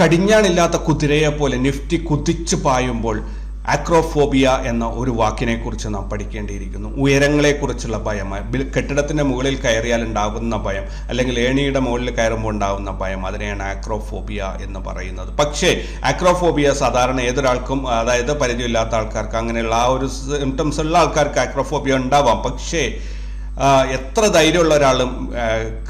കടിഞ്ഞാണില്ലാത്ത കുതിരയെ പോലെ നിഫ്റ്റി കുതിച്ചു പായുമ്പോൾ ആക്രോഫോബിയ എന്ന ഒരു വാക്കിനെക്കുറിച്ച് നാം പഠിക്കേണ്ടിയിരിക്കുന്നു. ഉയരങ്ങളെക്കുറിച്ചുള്ള ഭയം കെട്ടിടത്തിന്റെ മുകളിൽ കയറിയാൽ ഉണ്ടാകുന്ന ഭയം അല്ലെങ്കിൽ ഏണിയുടെ മുകളിൽ കയറുമ്പോൾ ഉണ്ടാകുന്ന ഭയം അതിനെയാണ് ആക്രോഫോബിയ എന്ന് പറയുന്നത്. പക്ഷേ ആക്രോഫോബിയ സാധാരണ ഏതൊരാൾക്കും അതായത് പരിചയമില്ലാത്ത ആൾക്കാർക്ക് അങ്ങനെയുള്ള ആ ഒരു സിംറ്റംസ് ഉള്ള ആൾക്കാർക്ക് ആക്രോഫോബിയ ഉണ്ടാവാം. പക്ഷേ എത്ര ധൈര്യമുള്ള ഒരാളും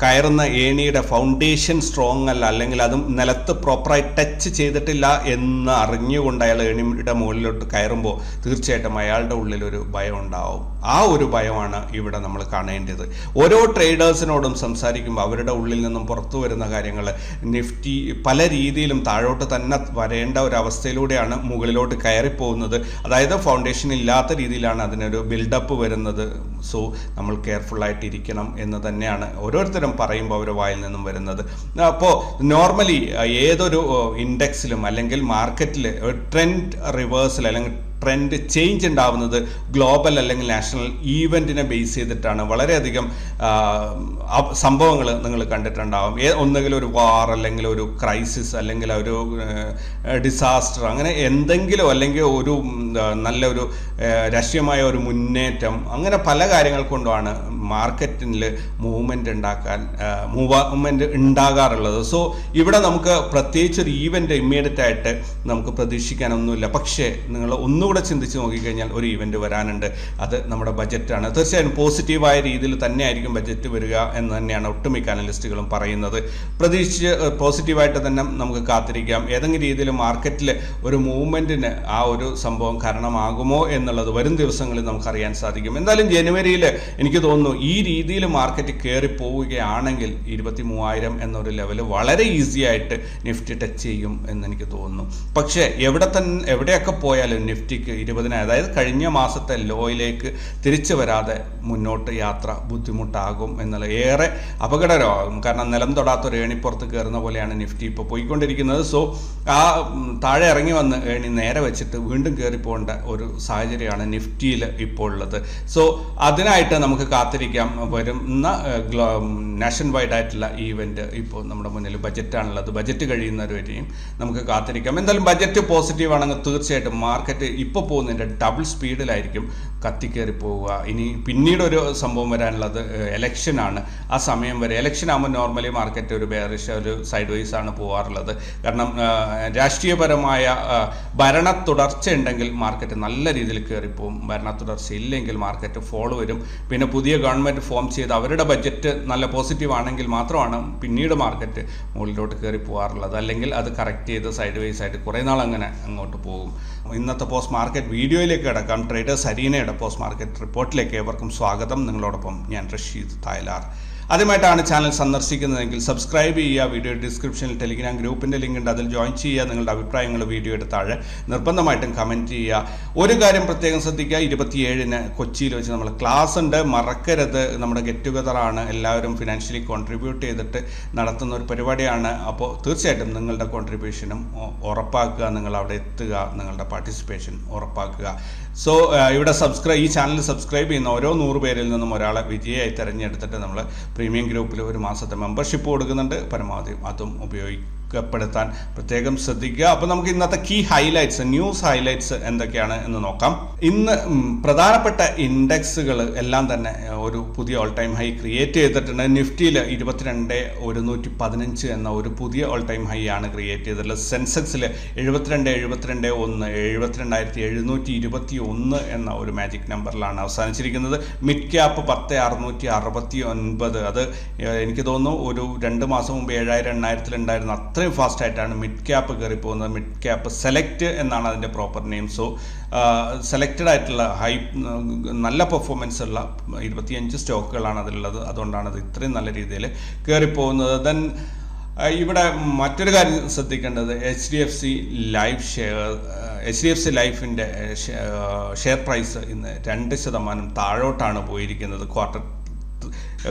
കയറുന്ന ഏണിയുടെ ഫൗണ്ടേഷൻ സ്ട്രോങ് അല്ല അല്ലെങ്കിൽ അതും നിലത്ത് പ്രോപ്പറായി ടച്ച് ചെയ്തിട്ടില്ല എന്ന് അറിഞ്ഞുകൊണ്ട് അയാൾ ഏണിയുടെ മുകളിലോട്ട് കയറുമ്പോൾ തീർച്ചയായിട്ടും അയാളുടെ ഉള്ളിൽ ഒരു ഭയം ഉണ്ടാവും. ആ ഒരു ഭയമാണ് ഇവിടെ നമ്മൾ കാണേണ്ടത്. ഓരോ ട്രേഡേഴ്സിനോടും സംസാരിക്കുമ്പോൾ അവരുടെ ഉള്ളിൽ നിന്നും പുറത്തു വരുന്ന കാര്യങ്ങൾ നിഫ്റ്റി പല രീതിയിലും താഴോട്ട് തന്നെ വരേണ്ട ഒരു അവസ്ഥയിലൂടെയാണ് മുകളിലോട്ട് കയറിപ്പോകുന്നത്. അതായത് ഫൗണ്ടേഷൻ ഇല്ലാത്ത രീതിയിലാണ് അതിനൊരു ബിൽഡപ്പ് വരുന്നത്. സോ നമ്മൾ കെയർഫുൾ ആയിട്ട് ഇരിക്കണം എന്ന് തന്നെയാണ് ഓരോരുത്തരും പറയുമ്പോൾ അവരുടെ വായിൽ നിന്നും വരുന്നത്. അപ്പോൾ നോർമലി ഏതൊരു ഇൻഡെക്സിലും അല്ലെങ്കിൽ മാർക്കറ്റിൽ ട്രെൻഡ് റിവേഴ്സൽ അല്ലെങ്കിൽ ട്രെൻഡ് ചേഞ്ച് ഉണ്ടാവുന്നത് ഗ്ലോബൽ അല്ലെങ്കിൽ നാഷണൽ ഈവന്റിനെ ബേസ് ചെയ്തിട്ടാണ്. വളരെയധികം സംഭവങ്ങൾ നിങ്ങൾ കണ്ടിട്ടുണ്ടാവും. ഒന്നുകിൽ ഒരു വാർ അല്ലെങ്കിൽ ഒരു ക്രൈസിസ് അല്ലെങ്കിൽ ഒരു ഡിസാസ്റ്റർ അങ്ങനെ എന്തെങ്കിലും അല്ലെങ്കിൽ ഒരു നല്ലൊരു രാഷ്ട്രീയമായ ഒരു മുന്നേറ്റം അങ്ങനെ പല കാര്യങ്ങൾ കൊണ്ടുമാണ് മാർക്കറ്റിൽ മൂവ്മെന്റ് ഉണ്ടാക്കാൻ മൂവ്മെന്റ് ഉണ്ടാകാറുള്ളത്. സോ ഇവിടെ നമുക്ക് പ്രത്യേകിച്ച് ഒരു ഈവന്റ് ഇമ്മീഡിയറ്റ് ആയിട്ട് നമുക്ക് പ്രതീക്ഷിക്കാനൊന്നുമില്ല. പക്ഷേ നിങ്ങൾ ഒന്നുകൂടെ ചിന്തിച്ച് നോക്കിക്കഴിഞ്ഞാൽ ഒരു ഇവന്റ് വരാനുണ്ട്. അത് നമ്മുടെ ബജറ്റാണ് തീർച്ചയായും പോസിറ്റീവായ രീതിയിൽ തന്നെയായിരിക്കും ബജറ്റ് വരിക എന്ന് തന്നെയാണ് ഒട്ടുമിക്ക അനലിസ്റ്റുകളും പറയുന്നത്. പ്രതീക്ഷിച്ച് പോസിറ്റീവായിട്ട് തന്നെ നമുക്ക് കാത്തിരിക്കാം. ഏതെങ്കിലും രീതിയിൽ മാർക്കറ്റിൽ ഒരു മൂവ്മെന്റിന് ആ ഒരു സംഭവം കാരണമാകുമോ എന്നുള്ളത് വരും ദിവസങ്ങളിൽ നമുക്കറിയാൻ സാധിക്കും. എന്തായാലും ജനുവരിയിൽ എനിക്ക് തോന്നുന്നു ഈ രീതിയിൽ മാർക്കറ്റ് കയറി പോവുകയാണെങ്കിൽ ഇരുപത്തി മൂവായിരം എന്നൊരു ലെവൽ വളരെ ഈസി ആയിട്ട് നിഫ്റ്റി ടച്ച് ചെയ്യും എന്ന് എനിക്ക് തോന്നുന്നു. പക്ഷേ എവിടെ തന്നെ എവിടെയൊക്കെ പോയാലും നിഫ്റ്റിക്ക് ഇരുപതിന് അതായത് കഴിഞ്ഞ മാസത്തെ ലോയിലേക്ക് തിരിച്ചു വരാതെ മുന്നോട്ട് യാത്ര ബുദ്ധിമുട്ടാകും എന്നുള്ള ഏറെ അപകടകരമാകും. കാരണം നിലം തൊടാത്ത ഒരു ഏണിപ്പുറത്ത് കയറുന്ന പോലെയാണ് നിഫ്റ്റി ഇപ്പോൾ പോയിക്കൊണ്ടിരിക്കുന്നത്. സോ ആ താഴെ ഇറങ്ങി വന്ന് ഏണി നേരെ വെച്ചിട്ട് വീണ്ടും കയറി പോകേണ്ട ഒരു സാഹചര്യമാണ് നിഫ്റ്റിയിൽ ഇപ്പോൾ ഉള്ളത്. സോ അതിനായിട്ട് നമുക്ക് കാത്തിരിക്കാം. വരുന്ന നാഷൻ വൈഡ് ആയിട്ടുള്ള ഈവെന്റ് ഇപ്പോൾ നമ്മുടെ മുന്നിൽ ബജറ്റാണുള്ളത്. ബജറ്റ് കഴിയുന്നവരെയും നമുക്ക് കാത്തിരിക്കാം. എന്തായാലും ബജറ്റ് പോസിറ്റീവ് ആണെങ്കിൽ തീർച്ചയായിട്ടും മാർക്കറ്റ് ഇപ്പോൾ പോകുന്നതിന്റെ ഡബിൾ സ്പീഡിലായിരിക്കും കത്തിക്കയറി പോവുക ഇനി പിന്നീട് ഒരു സംഭവം വരാനുള്ളത് എലക്ഷൻ ആണ് ആ സമയം വരെ എലക്ഷൻ ആകുമ്പോൾ നോർമലി മാർക്കറ്റ് ഒരു ബേറിഷ് ഒരു സൈഡ് വൈസ് ആണ് പോവാറുള്ളത്. കാരണം രാഷ്ട്രീയപരമായ ഭരണ തുടർച്ച ഉണ്ടെങ്കിൽ മാർക്കറ്റ് നല്ല രീതിയിൽ കയറിപ്പോവും ഭരണ തുടർച്ച ഇല്ലെങ്കിൽ മാർക്കറ്റ് ഫോളോ വരും. പിന്നെ പുതിയ ഗവൺമെന്റ് ഫോം ചെയ്ത് അവരുടെ ബഡ്ജറ്റ് നല്ല പോസിറ്റീവ് ആണെങ്കിൽ മാത്രമാണ് പിന്നീട് മാർക്കറ്റ് മുകളിലോട്ട് കയറി പോകാറുള്ളത് അല്ലെങ്കിൽ അത് കറക്റ്റ് ചെയ്ത് സൈഡ് വൈസ് ആയിട്ട് കുറേ നാൾ അങ്ങനെ അങ്ങോട്ട് പോകും. ഇന്നത്തെ പോസ്റ്റ് മാർക്കറ്റ് വീഡിയോയിലേക്ക് കിടക്കാം. ട്രേഡേഴ്സ് അരീനയുടെ പോസ്റ്റ് മാർക്കറ്റ് റിപ്പോർട്ടിലേക്ക് ഏവർക്കും സ്വാഗതം. നിങ്ങളോടൊപ്പം ഞാൻ റഷീദ് തായ്ലാർ. ആദ്യമായിട്ടാണ് ചാനൽ സന്ദർശിക്കുന്നതെങ്കിൽ സബ്സ്ക്രൈബ് ചെയ്യുക വീഡിയോ ഡിസ്ക്രിപ്ഷനിൽ ടെലിഗ്രാം ഗ്രൂപ്പിന്റെ ലിങ്ക് ഉണ്ട് അതിൽ ജോയിൻ ചെയ്യുക നിങ്ങളുടെ അഭിപ്രായങ്ങൾ വീഡിയോയുടെ താഴെ നിർബന്ധമായിട്ടും കമന്റ് ചെയ്യുക. ഒരു കാര്യം പ്രത്യേകം ശ്രദ്ധിക്കുക ഇരുപത്തിയേഴിന് കൊച്ചിയിൽ വെച്ച് നമ്മൾ ക്ലാസ് ഉണ്ട്. മറക്കരുത്. നമ്മുടെ ഗെറ്റ് ടുഗതറാണ് എല്ലാവരും ഫിനാൻഷ്യലി കോൺട്രിബ്യൂട്ട് ചെയ്തിട്ട് നടത്തുന്ന ഒരു പരിപാടിയാണ്. അപ്പോൾ തീർച്ചയായിട്ടും നിങ്ങളുടെ കോൺട്രിബ്യൂഷനും ഉറപ്പാക്കുക നിങ്ങൾ അവിടെ എത്തുക നിങ്ങളുടെ പാർട്ടിസിപ്പേഷൻ ഉറപ്പാക്കുക. സോ ഇവിടെ സബ്സ്ക്രൈബ് ഈ ചാനൽ സബ്സ്ക്രൈബ് ചെയ്യുന്ന ഓരോ നൂറ് പേരിൽ നിന്നും ഒരാളെ വിജയമായി തിരഞ്ഞെടുത്തിട്ട് നമ്മൾ പ്രീമിയം ഗ്രൂപ്പിൽ ഒരു മാസത്തെ മെമ്പർഷിപ്പ് കൊടുക്കുന്നുണ്ട്. പരമാവധി അതും ഉപയോഗിക്കപ്പെടുത്താൻ പ്രത്യേകം ശ്രദ്ധിക്കുക. അപ്പോൾ നമുക്ക് ഇന്നത്തെ കീ ഹൈലൈറ്റ്സ് ന്യൂസ് ഹൈലൈറ്റ്സ് എന്തൊക്കെയാണ് എന്ന് നോക്കാം. ഇന്ന് പ്രധാനപ്പെട്ട ഇൻഡെക്സുകൾ എല്ലാം തന്നെ ഒരു പുതിയ ഓൾ ടൈം ഹൈ ക്രിയേറ്റ് ചെയ്തിട്ടുണ്ട്. നിഫ്റ്റിയിൽ ഇരുപത്തിരണ്ട് ഒരുന്നൂറ്റി പതിനഞ്ച് എന്ന ഒരു പുതിയ ഓൾ ടൈം ഹൈ ആണ് ക്രിയേറ്റ് ചെയ്തിട്ടുള്ളത്. സെൻസെക്സിൽ എഴുപത്തിരണ്ട് എഴുപത്തിരണ്ട് ഒന്ന് എഴുപത്തിരണ്ടായിരത്തി എഴുന്നൂറ്റി ഇരുപത്തി ഒന്ന് എന്ന ഒരു മാജിക് നമ്പറിലാണ് അവസാനിച്ചിരിക്കുന്നത്. മിഡ് ക്യാപ്പ് പത്ത് അറുന്നൂറ്റി അറുപത്തി ഒൻപത് അത് എനിക്ക് തോന്നുന്നു ഒരു രണ്ട് മാസം മുമ്പ് ഏഴായിരം എണ്ണായിരത്തിലുണ്ടായിരുന്ന അത്രയും ഫാസ്റ്റായിട്ടാണ് മിഡ് ക്യാപ്പ് കയറി പോകുന്നത് മിഡ് ക്യാപ്പ് സെലക്ട് എന്നാണ് അതിന്റെ പ്രോപ്പർ നെയിം സോ സെലക്റ്റഡ് ആയിട്ടുള്ള ഹൈ നല്ല പെർഫോമൻസ് ഉള്ള ഇരുപത്തിയഞ്ച് സ്റ്റോക്കുകളാണ് അതിലുള്ളത്. അതുകൊണ്ടാണ് അത് ഇത്രയും നല്ല രീതിയിൽ കയറിപ്പോകുന്നത് ദെൻ ഇവിടെ മറ്റൊരു കാര്യം ശ്രദ്ധിക്കേണ്ടത് H D F C life share H D F C ലൈഫിന്റെ ഷെയർ പ്രൈസ് ഇന്ന് രണ്ട് ശതമാനം താഴോട്ടാണ് പോയിരിക്കുന്നത്. ക്വാർട്ടർ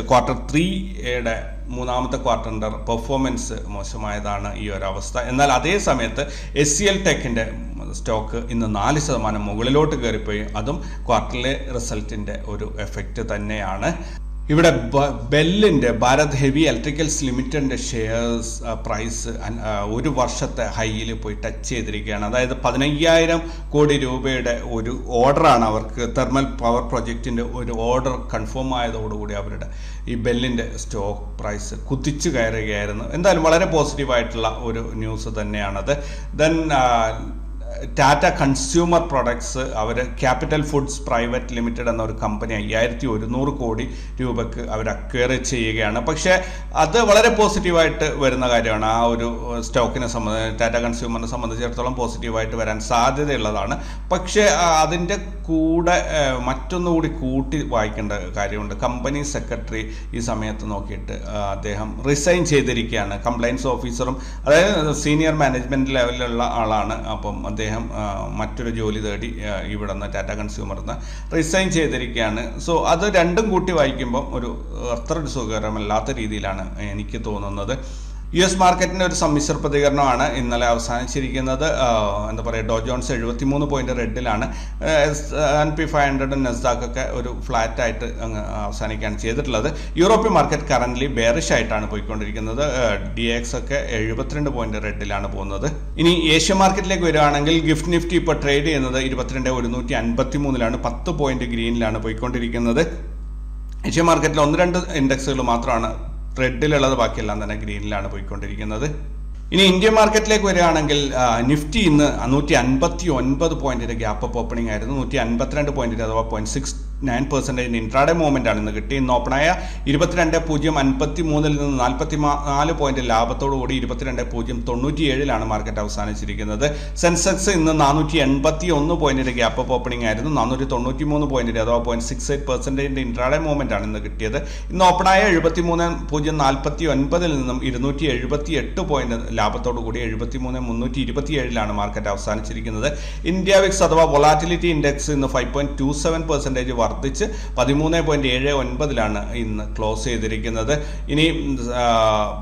ക്വാർട്ടർ ത്രീയുടെ മൂന്നാമത്തെ ക്വാർട്ടറിന്റെ പെർഫോമൻസ് മോശമായതാണ് ഈ ഒരു അവസ്ഥ. എന്നാൽ അതേ സമയത്ത് എസ് സി എൽ ടെക്കിന്റെ സ്റ്റോക്ക് ഇന്ന് നാല് ശതമാനം മുകളിലോട്ട് കയറിപ്പോയി. അതും ക്വാർട്ടറിലെ റിസൾട്ടിന്റെ ഒരു എഫക്റ്റ് തന്നെയാണ്. ഇവിടെ ബെല്ലിന്റെ ഭാരത് ഹെവി ഇലക്ട്രിക്കൽസ് ലിമിറ്റഡിന്റെ ഷെയർസ് പ്രൈസ് ഒരു വർഷത്തെ ഹൈയിൽ പോയി ടച്ച് ചെയ്തിരിക്കുകയാണ്. അതായത് പതിനയ്യായിരം കോടി രൂപയുടെ ഒരു ഓർഡറാണ് അവർക്ക് തെർമൽ പവർ പ്രൊജക്റ്റിന്റെ ഒരു ഓർഡർ കൺഫേം ആയതോടുകൂടി അവരുടെ ഈ ബെല്ലിന്റെ സ്റ്റോക്ക് പ്രൈസ് കുതിച്ചു കയറുകയായിരുന്നു. എന്തായാലും വളരെ പോസിറ്റീവായിട്ടുള്ള ഒരു ന്യൂസ് തന്നെയാണത്. ദെൻ ടാറ്റ കൺസ്യൂമർ പ്രൊഡക്ട്സ് അവർ ക്യാപിറ്റൽ ഫുഡ്സ് പ്രൈവറ്റ് ലിമിറ്റഡ് എന്ന ഒരു കമ്പനി അയ്യായിരത്തി ഒരുന്നൂറ് കോടി രൂപയ്ക്ക് അവർ അക്വയർ ചെയ്യുകയാണ്. പക്ഷേ അത് വളരെ പോസിറ്റീവായിട്ട് വരുന്ന കാര്യമാണ്. ആ ഒരു സ്റ്റോക്കിനെ സംബന്ധിച്ച് ടാറ്റ കൺസ്യൂമറിനെ സംബന്ധിച്ചിടത്തോളം പോസിറ്റീവായിട്ട് വരാൻ സാധ്യതയുള്ളതാണ്. പക്ഷേ അതിന്റെ കൂടെ മറ്റൊന്നുകൂടി കൂട്ടി വായിക്കേണ്ട കാര്യമുണ്ട്. കമ്പനി സെക്രട്ടറി ഈ സമയത്ത് നോക്കിയിട്ട് അദ്ദേഹം റിസൈൻ ചെയ്തിരിക്കുകയാണ്. കംപ്ലൈൻസ് ഓഫീസറും അതായത് സീനിയർ മാനേജ്മെന്റ് ലെവലിലുള്ള ആളാണ്. അപ്പം അദ്ദേഹം ആ, മറ്റൊരു ജോലി തേടി ഇവിടെ നിന്ന് ടാറ്റ കൺസ്യൂമറിൽ നിന്ന് റിസൈൻ ചെയ്തിരിക്കുകയാണ്. സോ അത് രണ്ടും കൂട്ടി വായിക്കുമ്പം ഒരു അത്ര ഒരു സുഖകരമല്ലാത്ത രീതിയിലാണ് എനിക്ക് തോന്നുന്നത്. യു എസ് മാർക്കറ്റിന്റെ ഒരു സമ്മിശ്ര പ്രതികരണമാണ് ഇന്നലെ അവസാനിച്ചിരിക്കുന്നത്. എന്താ പറയുക ഡോ ജോൺസ് എഴുപത്തി മൂന്ന് point റെഡിലാണ് S N P five hundred Nasdaq ഒക്കെ ഒരു ഫ്ലാറ്റായിട്ട് അങ്ങ് അവസാനിക്കുകയാണ് ചെയ്തിട്ടുള്ളത്. യൂറോപ്യൻ മാർക്കറ്റ് കറന്റ് ബെയറിഷ് ആയിട്ടാണ് പോയിക്കൊണ്ടിരിക്കുന്നത്. ഡി എക്സ് ഒക്കെ എഴുപത്തിരണ്ട് പോയിന്റ് റെഡിലാണ് പോകുന്നത്. ഇനി ഏഷ്യ മാർക്കറ്റിലേക്ക് വരികയാണെങ്കിൽ ഗിഫ്റ്റ് നിഫ്റ്റി ഇപ്പോൾ ട്രേഡ് ചെയ്യുന്നത് ഇരുപത്തിരണ്ട് ഒരുന്നൂറ്റി അൻപത്തി മൂന്നിലാണ് പത്ത് പോയിന്റ് ഗ്രീനിലാണ് പോയിക്കൊണ്ടിരിക്കുന്നത്. ഏഷ്യ മാർക്കറ്റിൽ ഒന്ന് രണ്ട് ഇൻഡെക്സുകൾ മാത്രമാണ് റെഡിലുള്ളത് ബാക്കിയെല്ലാം തന്നെ ഗ്രീനിലാണ് പോയിക്കൊണ്ടിരിക്കുന്നത്. ഇനി ഇന്ത്യൻ മാർക്കറ്റിലേക്ക് വരികയാണെങ്കിൽ നിഫ്റ്റി ഇന്ന് നൂറ്റി അൻപത്തി ഒൻപത് പോയിന്റിന്റെ ഗ്യാപ്പ് അപ്പ് ഓപ്പണിംഗ് ആയിരുന്നു. നൂറ്റി അൻപത്തിരണ്ട് പോയിന്റിന്റെ അഥവാ പോയിന്റ് സിക്സ് നയൻ പെർസെന്റേജിന് ഇൻട്രാഡേ മൂവ്മെന്റ് ആണ് ഇന്ന് കിട്ടി ഇന്ന് ഓപ്പണായ ഇരുപത്തിരണ്ട് പൂജ്യം അൻപത്തി മൂന്നിൽ നിന്ന് നാൽപ്പത്തി നാല് പോയിന്റ് ലാഭത്തോടു കൂടി ഇരുപത്തിരണ്ട് പൂജ്യം തൊണ്ണൂറ്റി ഏഴിലാണ് മാർക്കറ്റ് അവസാനിച്ചിരിക്കുന്നത്. സെൻസെക്സ് ഇന്ന് നാനൂറ്റി എൺപത്തി ഒന്ന് പോയിന്റിന്റെ ഗ്യാപ്പ് അപ്പ് ഓപ്പണിംഗ് ആയിരുന്നു. നാനൂറ്റി തൊണ്ണൂറ്റി മൂന്ന് പോയിന്റിന്റെ അഥവാ പോയിന്റ് സിക്സ് എയ്റ്റ് പെർസെന്റേജിന്റെ ഇൻട്രാഡേ മൂവ്മെന്റ് ആണ് ഇന്ന് കിട്ടിയത്. ഇന്ന് ഓപ്പണായ എഴുപത്തി മൂന്ന് പൂജ്യം നാൽപ്പത്തി ഒൻപതിൽ നിന്നും ഇരുന്നൂറ്റി എഴുപത്തി എട്ട് പോയിന്റ് ലാഭത്തോടു കൂടി എഴുപത്തി മൂന്ന് മുന്നൂറ്റി ഇരുപത്തി ഏഴിലാണ് മാർക്കറ്റ് അവസാനിച്ചിരിക്കുന്നത്. ഇന്ത്യ വിക്സ് അഥവാ വൊളാറ്റിലിറ്റി ഇൻഡെക്സ് ഇന്ന് five point two seven percentage വർദ്ധിച്ച് പതിമൂന്ന് പോയിന്റ് ഏഴ് ഒൻപതിലാണ് ഇന്ന് ക്ലോസ് ചെയ്തിരിക്കുന്നത്. ഇനി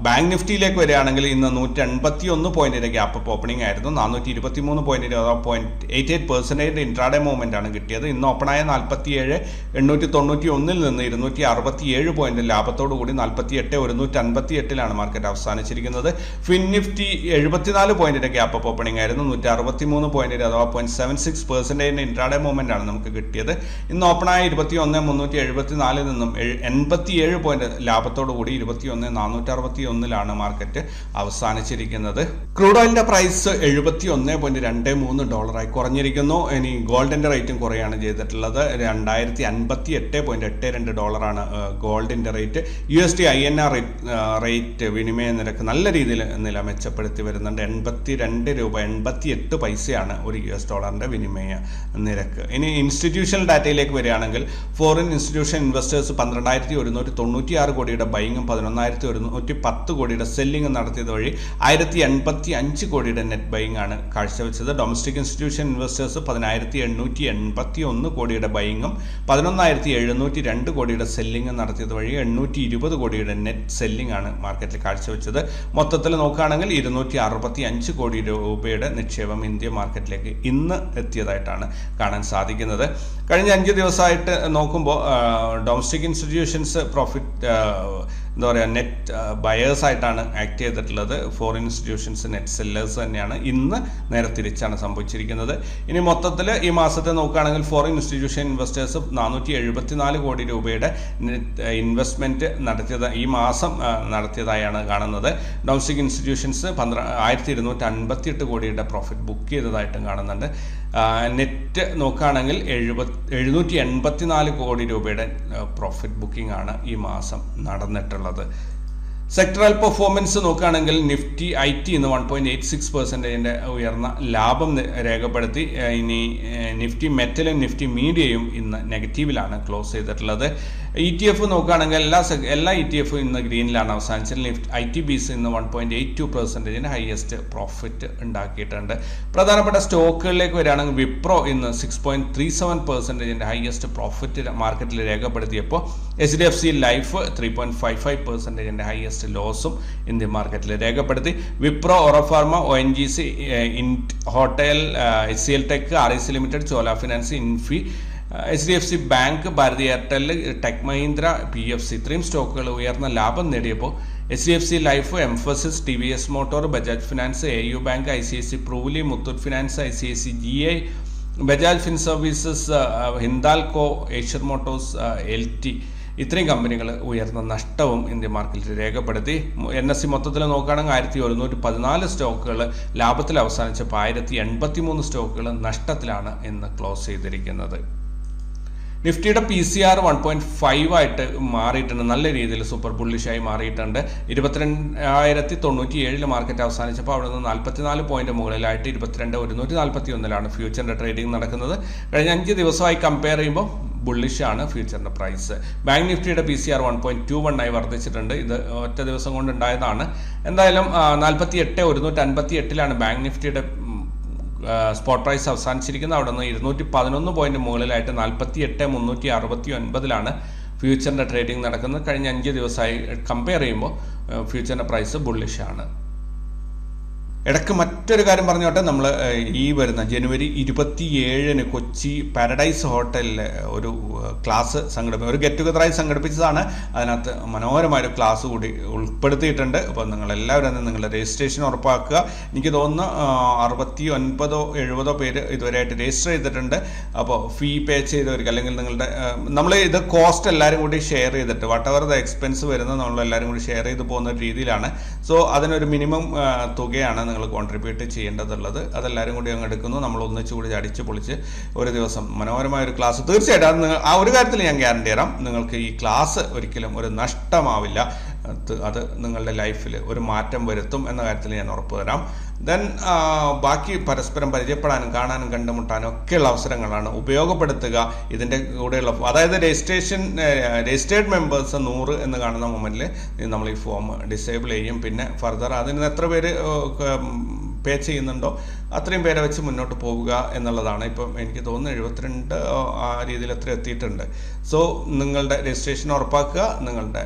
ബാങ്ക് നിഫ്റ്റിയിലേക്ക് വരികയാണെങ്കിൽ ഇന്ന് നൂറ്റി എൺപത്തി ഒന്ന് പോയിന്റിന്റെ ഗ്യാപ്പ് ഓപ്പണിംഗ് ആയിരുന്നു. നാനൂറ്റി ഇരുപത്തി മൂന്ന് point point eight eight percentage intraday movement ആണ് കിട്ടിയത്. ഇന്ന് ഓപ്പണായ നാൽപ്പത്തി ഏഴ് എണ്ണൂറ്റി തൊണ്ണൂറ്റി ഒന്നിൽ നിന്ന് ഇരുന്നൂറ്റി അറുപത്തി ഏഴ് പോയിന്റ് ലാഭത്തോടു കൂടി നാൽപ്പത്തി എട്ട് ഒരുന്നൂറ്റി അൻപത്തി എട്ടിലാണ് മാർക്കറ്റ് അവസാനിച്ചിരിക്കുന്നത്. ഫിൻ നിഫ്റ്റി എഴുപത്തിനാല് പോയിന്റിന്റെ ഗ്യാപ്പ് ഓപ്പണിംഗ് ആയിരുന്നു. നൂറ്റി അറുപത്തി മൂന്ന് പോയിന്റ് അഥവാ പോയിന്റ് സെവൻ സിക്സ് പെർസെന്റേജിന്റെ ഇൻട്രാഡേ മൂവ്മെന്റ് ആണ് നമുക്ക് കിട്ടിയത്. ഇന്ന് ഓപ്പണായ ഇരുപത്തി ഒന്ന് മുന്നൂറ്റി എഴുപത്തി നാലിൽ നിന്നും എൺപത്തി ഏഴ് പോയിന്റ് ലാഭത്തോടു കൂടി ഇരുപത്തി ഒന്ന് നാനൂറ്റി അറുപത്തി ഒന്നിലാണ് മാർക്കറ്റ് അവസാനിച്ചിരിക്കുന്നത്. ക്രൂഡ് ഓയിലിന്റെ പ്രൈസ് എഴുപത്തി ഒന്ന് പോയിന്റ് രണ്ട് മൂന്ന് ഡോളറായി കുറഞ്ഞിരിക്കുന്നു. ഇനി ഗോൾഡിന്റെ റേറ്റും കുറയാണ് ചെയ്തിട്ടുള്ളത്. രണ്ടായിരത്തി അൻപത്തി എട്ട് പോയിന്റ് എട്ട് രണ്ട് ഡോളറാണ് ഗോൾഡിന്റെ rate U S D I N R rate വിനിമയ നിരക്ക് നല്ല രീതിയിൽ നില മെച്ചപ്പെടുത്തി വരുന്നുണ്ട്. എൺപത്തി രണ്ട് രൂപ എൺപത്തി എട്ട് പൈസയാണ് ഒരു യു എസ് ഡോളറിന്റെ വിനിമയ നിരക്ക്. ഇനി ഇൻസ്റ്റിറ്റ്യൂഷണൽ ഡാറ്റയിലേക്ക് വരികയാണെങ്കിൽ ഫോറിൻ ഇൻസ്റ്റിറ്റ്യൂഷൻ ഇൻവെസ്റ്റേഴ്സ് പന്ത്രണ്ടായിരത്തി ഒരുന്നൂറ്റി തൊണ്ണൂറ്റി ആറ് കോടിയുടെ ബൈങ്ങും പതിനൊന്നായിരത്തി ഒരുന്നൂറ്റി പത്ത് കോടിയുടെ സെല്ലിങ്ങും നടത്തിയത് വഴി ആയിരത്തി എൺപത്തി അഞ്ച് കോടിയുടെ നെറ്റ് ബൈങ് ആണ് കാഴ്ചവെച്ചത്. ഡൊമസ്റ്റിക് ഇൻസ്റ്റിറ്റ്യൂഷൻ ഇൻവെസ്റ്റേഴ്സ് പതിനായിരത്തി എണ്ണൂറ്റി എൺപത്തി ഒന്ന് കോടിയുടെ ബൈങ്ങും പതിനൊന്നായിരത്തി എഴുന്നൂറ്റി രണ്ട് കോടിയുടെ സെല്ലിങ്ങും നടത്തിയത് വഴി എണ്ണൂറ്റി ഇരുപത് കോടിയുടെ നെറ്റ് സെല്ലിംഗ് ആണ് മാർക്കറ്റിൽ കാഴ്ചവെച്ചത്. മൊത്തത്തിൽ നോക്കുകയാണെങ്കിൽ ഇരുന്നൂറ്റി അറുപത്തി അഞ്ച് കോടി രൂപയുടെ നിക്ഷേപം ഇന്ത്യ മാർക്കറ്റിലേക്ക് ഇന്ന് എത്തിയതായിട്ടാണ് കാണാൻ സാധിക്കുന്നത്. കഴിഞ്ഞ അഞ്ച് ദിവസമായിട്ട് നോക്കുമ്പോൾ ഡൊമസ്റ്റിക് ഇൻസ്റ്റിറ്റ്യൂഷൻസ് പ്രോഫിറ്റ് എന്താ പറയുക നെറ്റ് ബയേഴ്സ് ആയിട്ടാണ് ആക്ട് ചെയ്തിട്ടുള്ളത്. ഫോറിൻ ഇൻസ്റ്റിറ്റ്യൂഷൻസ് നെറ്റ് സെല്ലേഴ്സ് തന്നെയാണ് ഇന്ന് നേരെ തിരിച്ചാണ് സംഭവിച്ചിരിക്കുന്നത്. ഇനി മൊത്തത്തിൽ ഈ മാസത്തെ നോക്കുകയാണെങ്കിൽ ഫോറിൻ ഇൻസ്റ്റിറ്റ്യൂഷൻ ഇൻവെസ്റ്റേഴ്സ് നാനൂറ്റി എഴുപത്തിനാല് കോടി രൂപയുടെ നെറ്റ് ഇൻവെസ്റ്റ്മെന്റ് നടത്തിയത് ഈ മാസം നടത്തിയതായാണ് കാണുന്നത്. ഡൊമസ്റ്റിക് ഇൻസ്റ്റിറ്റ്യൂഷൻസ് പന്ത്ര ആയിരത്തി ഇരുന്നൂറ്റി അൻപത്തി എട്ട് കോടിയുടെ പ്രോഫിറ്റ് ബുക്ക് ചെയ്തതായിട്ടും കാണുന്നുണ്ട്. നെറ്റ് നോക്കുകയാണെങ്കിൽ എഴുപത് എഴുന്നൂറ്റി എൺപത്തി നാല് കോടി രൂപയുടെ പ്രോഫിറ്റ് ബുക്കിംഗ് ആണ് ഈ മാസം നടന്നിട്ടുള്ളത്. സെക്ടറൽ പെർഫോമൻസ് നോക്കുകയാണെങ്കിൽ നിഫ്റ്റി ഐ ടി ഇന്ന് വൺ പോയിന്റ് എയ്റ്റ് സിക്സ് പെർസെന്റേജിന്റെ ഉയർന്ന ലാഭം രേഖപ്പെടുത്തി. ഇനി നിഫ്റ്റി മെറ്റലും നിഫ്റ്റി മീഡിയയും ഇന്ന് നെഗറ്റീവിലാണ് ക്ലോസ് ചെയ്തിട്ടുള്ളത്. ഇ ടി എഫ് നോക്കുകയാണെങ്കിൽ എല്ലാ എല്ലാ ഇ ടി എഫും ഇന്ന് ഗ്രീനിലാണ് അവസാനിച്ചത്. ലിഫ്റ്റ് ഐ ടി ബീസ് ഇന്ന് വൺ പോയിന്റ് എയ്റ്റ് ടു പെർസെന്റേജിന് ഹയസ്റ്റ് പ്രോഫിറ്റ് ഉണ്ടാക്കിയിട്ടുണ്ട്. പ്രധാനപ്പെട്ട സ്റ്റോക്കുകളിലേക്ക് വരികയാണെങ്കിൽ വിപ്രോ ഇന്ന് സിക്സ് പോയിന്റ് ത്രീ സെവൻ പെർസെന്റേജിന്റെ ഹയസ്റ്റ് പ്രോഫിറ്റ് മാർക്കറ്റിൽ രേഖപ്പെടുത്തിയപ്പോൾ H D F C life three point five five പെർസെന്റേജിന്റെ highest ലോസും ഇന്ത്യൻ മാർക്കറ്റിൽ രേഖപ്പെടുത്തി. Wipro ഒറഫാർമ O N G C in hotel H C L tech R I C limited Chola finance Infy H D F C bank Bharti Airtel tech Mahindra P F C ഇത്രയും സ്റ്റോക്കുകൾ ഉയർന്ന ലാഭം നേടിയപ്പോൾ H D F C life Mphasis T V S motor Bajaj finance A U bank I C I C പ്രൂവ്ലി Muthoot finance I C I C G I Bajaj fin services Hindalco Eicher motors L T ഇത്രയും കമ്പനികൾ ഉയർന്ന നഷ്ടവും Indian മാർക്കറ്റിൽ രേഖപ്പെടുത്തി. N S C മൊത്തത്തിൽ നോക്കുകയാണെങ്കിൽ ആയിരത്തി ഒരുന്നൂറ്റി പതിനാല് സ്റ്റോക്കുകൾ ലാഭത്തിൽ അവസാനിച്ചപ്പോൾ ആയിരത്തി എൺപത്തി മൂന്ന് സ്റ്റോക്കുകൾ നഷ്ടത്തിലാണ് ഇന്ന് ക്ലോസ് ചെയ്തിരിക്കുന്നത്. നിഫ്റ്റിയുടെ P C R one point five ആയിട്ട് മാറിയിട്ടുണ്ട്. നല്ല രീതിയിൽ സൂപ്പർ ബുള്ളിഷായി മാറിയിട്ടുണ്ട്. ഇരുപത്തിരണ്ടായിരത്തി തൊണ്ണൂറ്റി ഏഴിൽ മാർക്കറ്റ് അവസാനിച്ചപ്പോൾ അവിടെ നിന്ന് നാൽപ്പത്തിനാല് പോയിന്റ് മുകളിലായിട്ട് ഇരുപത്തിരണ്ട് ഒരുന്നൂറ്റി നാൽപ്പത്തി ഒന്നിലാണ് ഫ്യൂച്ചറിന്റെ ട്രേഡിംഗ് നടക്കുന്നത്. കഴിഞ്ഞ അഞ്ച് ദിവസമായി കമ്പയർ ചെയ്യുമ്പോൾ ബുള്ളിഷാണ് ഫ്യൂച്ചറിന്റെ പ്രൈസ് ബാങ്ക് നിഫ്റ്റിയുടെ P C R one point two one ആയി വർദ്ധിച്ചിട്ടുണ്ട്. ഇത് ഒറ്റ ദിവസം കൊണ്ട് ഉണ്ടായതാണ് എന്തായാലും നാൽപ്പത്തി എട്ട് ഒരുന്നൂറ്റി അൻപത്തി എട്ടിലാണ് ബാങ്ക് നിഫ്റ്റിയുടെ സ്പോട്ട് പ്രൈസ് അവസാനിച്ചിരിക്കുന്നത് അവിടെ നിന്ന് ഇരുന്നൂറ്റി പതിനൊന്ന് പോയിന്റ് മുകളിലായിട്ട് നാൽപ്പത്തി എട്ട് മുന്നൂറ്റി അറുപത്തി ഒൻപതിലാണ് ഫ്യൂച്ചറിന്റെ ട്രേഡിംഗ് നടക്കുന്നത്. കഴിഞ്ഞ അഞ്ച് ദിവസമായി കമ്പയർ ചെയ്യുമ്പോൾ ഫ്യൂച്ചറിന്റെ പ്രൈസ് ബുള്ളിഷാണ് ഇടയ്ക്ക് മറ്റൊരു കാര്യം പറഞ്ഞോട്ടെ നമ്മൾ ഈ വരുന്ന ജനുവരി ഇരുപത്തിയേഴിന് കൊച്ചി പാരഡൈസ് ഹോട്ടലിൽ ഒരു ക്ലാസ് സംഘടിപ്പി ഒരു ഗെറ്റ് ടുഗദറായി സംഘടിപ്പിച്ചതാണ്. അതിനകത്ത് മനോഹരമായ ഒരു ക്ലാസ് കൂടി ഉൾപ്പെടുത്തിയിട്ടുണ്ട്. അപ്പോൾ നിങ്ങൾ എല്ലാവരും നിങ്ങളുടെ രജിസ്ട്രേഷൻ ഉറപ്പാക്കുക. എനിക്ക് തോന്നുന്നു അറുപത്തി ഒൻപതോ എഴുപതോ പേര് ഇതുവരെയായിട്ട് രജിസ്റ്റർ ചെയ്തിട്ടുണ്ട്. അപ്പോൾ ഫീ പേ ചെയ്തവർക്ക് അല്ലെങ്കിൽ നിങ്ങളുടെ നമ്മൾ ഇത് കോസ്റ്റ് എല്ലാവരും കൂടി ഷെയർ ചെയ്തിട്ട് വാട്ട് എവർ ദ എക്സ്പെൻസ് വരുന്നത് നമ്മൾ എല്ലാവരും കൂടി ഷെയർ ചെയ്ത് പോകുന്ന രീതിയിലാണ്. സോ അതിനൊരു മിനിമം തുകയാണ് നിങ്ങൾ കോൺട്രിബ്യൂട്ട് ചെയ്യേണ്ടതുള്ളത്. അതെല്ലാവരും കൂടി അങ്ങ് എടുക്കുന്നു. നമ്മൾ ഒന്നിച്ചു കൂടി അടിച്ച് പൊളിച്ച് ഒരു ദിവസം മനോഹരമായ ഒരു ക്ലാസ് തീർച്ചയായിട്ടും അത് ആ ഒരു കാര്യത്തിൽ ഞാൻ ഗ്യാരണ്ടി തരാം. നിങ്ങൾക്ക് ഈ ക്ലാസ് ഒരിക്കലും ഒരു നഷ്ടമാവില്ല. അത് നിങ്ങളുടെ ലൈഫിൽ ഒരു മാറ്റം വരുത്തും എന്ന കാര്യത്തിൽ ഞാൻ ഉറപ്പ് തരാം. ദെൻ ബാക്കി പരസ്പരം പരിചയപ്പെടാനും കാണാനും കണ്ടുമുട്ടാനും ഒക്കെയുള്ള അവസരങ്ങളാണ് ഉപയോഗപ്പെടുത്തുക ഇതിന്റെ കൂടെയുള്ള അതായത് രജിസ്ട്രേഷൻ രജിസ്റ്റേർഡ് മെമ്പേഴ്സ് നൂറ് എന്ന് കാണുന്ന മൊമെന്റിൽ നമ്മൾ ഈ ഫോം ഡിസേബിൾ ചെയ്യും. പിന്നെ ഫർദർ അതിന് എത്ര പേര് പേ ചെയ്യുന്നുണ്ടോ അത്രയും പേരെ വെച്ച് മുന്നോട്ട് പോവുക എന്നുള്ളതാണ്. ഇപ്പം എനിക്ക് തോന്നുന്നു എഴുപത്തിരണ്ട് ആ രീതിയിൽ എത്ര എത്തിയിട്ടുണ്ട്. സോ നിങ്ങളുടെ രജിസ്ട്രേഷൻ ഉറപ്പാക്കുക നിങ്ങളുടെ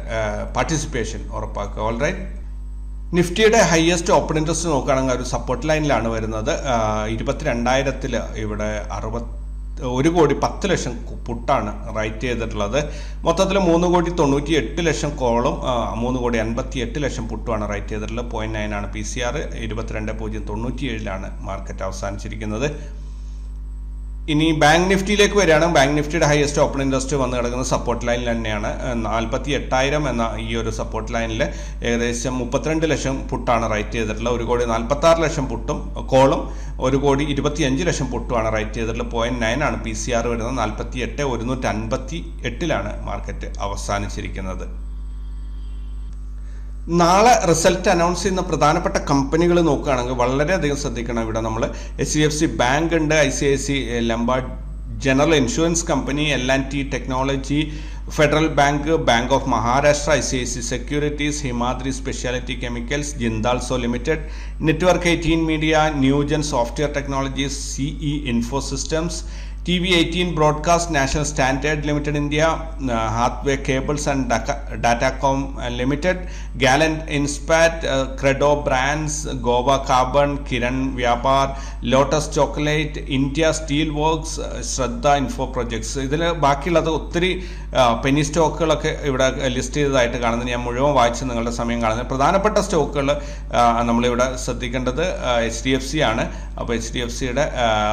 പാർട്ടിസിപ്പേഷൻ ഉറപ്പാക്കുക. ഓൾ റൈറ്റ് നിഫ്റ്റിയുടെ ഹയസ്റ്റ് ഓപ്പൺ ഇൻട്രസ്റ്റ് നോക്കുകയാണെങ്കിൽ ഒരു സപ്പോർട്ട് ലൈനിലാണ് വരുന്നത്. ഇരുപത്തിരണ്ടായിരത്തിൽ ഇവിടെ അറുപത്തി ഒരു കോടി പത്ത് ലക്ഷം പുട്ടാണ് റൈറ്റ് ചെയ്തിട്ടുള്ളത്. മൊത്തത്തിൽ മൂന്ന് കോടി തൊണ്ണൂറ്റി എട്ട് ലക്ഷം കോളും മൂന്ന് കോടി അൻപത്തി എട്ട് ലക്ഷം പുട്ടുമാണ് റൈറ്റ് ചെയ്തിട്ടുള്ളത്. പോയിന്റ് നയൻ ആണ് പി സി ആർ ഇരുപത്തിരണ്ട് പൂജ്യം തൊണ്ണൂറ്റി ഏഴിലാണ് മാർക്കറ്റ് അവസാനിച്ചിരിക്കുന്നത്. ഇനി ബാങ്ക് നിഫ്റ്റിയിലേക്ക് വരികയാണ്. ബാങ്ക് നിഫ്റ്റിയുടെ ഹയസ്റ്റ് ഓപ്പൺ ഇൻട്രസ്റ്റ് വന്ന് കിടക്കുന്ന സപ്പോർട്ട് ലൈനിൽ തന്നെയാണ്. നാൽപ്പത്തി എട്ടായിരം എന്ന ഈ ഒരു സപ്പോർട്ട് ലൈനിൽ ഏകദേശം മുപ്പത്തിരണ്ട് ലക്ഷം പുട്ടാണ് റൈറ്റ് ചെയ്തിട്ടുള്ളത്. ഒരു കോടി നാൽപ്പത്തി ആറ് ലക്ഷം പുട്ടും കോളും ഒരു കോടി ഇരുപത്തിയഞ്ച് ലക്ഷം പുട്ടുമാണ് റൈറ്റ് ചെയ്തിട്ടുള്ളത്. പോയിന്റ് നയൻ ആണ് പി സി ആർ വരുന്നത്. നാൽപ്പത്തി എട്ട് ഒരുന്നൂറ്റി അൻപത്തി എട്ടിലാണ് മാർക്കറ്റ് അവസാനിച്ചിരിക്കുന്നത്. നാളെ റിസൾട്ട് അനൗൺസ് ചെയ്യുന്ന പ്രധാനപ്പെട്ട കമ്പനികൾ നോക്കുകയാണെങ്കിൽ വളരെയധികം ശ്രദ്ധിക്കണം ഇവിടെ നമ്മൾ H D F C bank ഉണ്ട് I C I C Lombard general insurance company L and T technology federal bank bank of Maharashtra I C I C securities Himadri speciality chemicals Jindal Saw limited network eighteen media Newgen software technologies CE info systems T V eighteen broadcast national standard limited India Hathway cables and Datacom limited Gallant Ispat Credo brands Goa carbon Kiran Vyapar Lotus chocolate India steel works Shraddha info projects ഇതിൽ ബാക്കിയുള്ളത് ഒത്തിരി Penny സ്റ്റോക്കുകളൊക്കെ ഇവിടെ list ചെയ്തതായിട്ട് കാണുന്നത് ഞാൻ മുഴുവൻ വായിച്ച് നിങ്ങളുടെ സമയം കാണുന്നത് പ്രധാനപ്പെട്ട സ്റ്റോക്കുകൾ നമ്മളിവിടെ ശ്രദ്ധിക്കേണ്ടത് എച്ച് ഡി എഫ് സി ആണ്. അപ്പോൾ എച്ച് ഡി എഫ് സിയുടെ